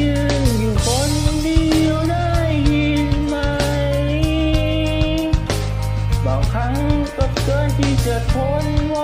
ยืนอยู่คนเดียวได้ยินไหม บางครั้งก็เกินที่จะทนไหว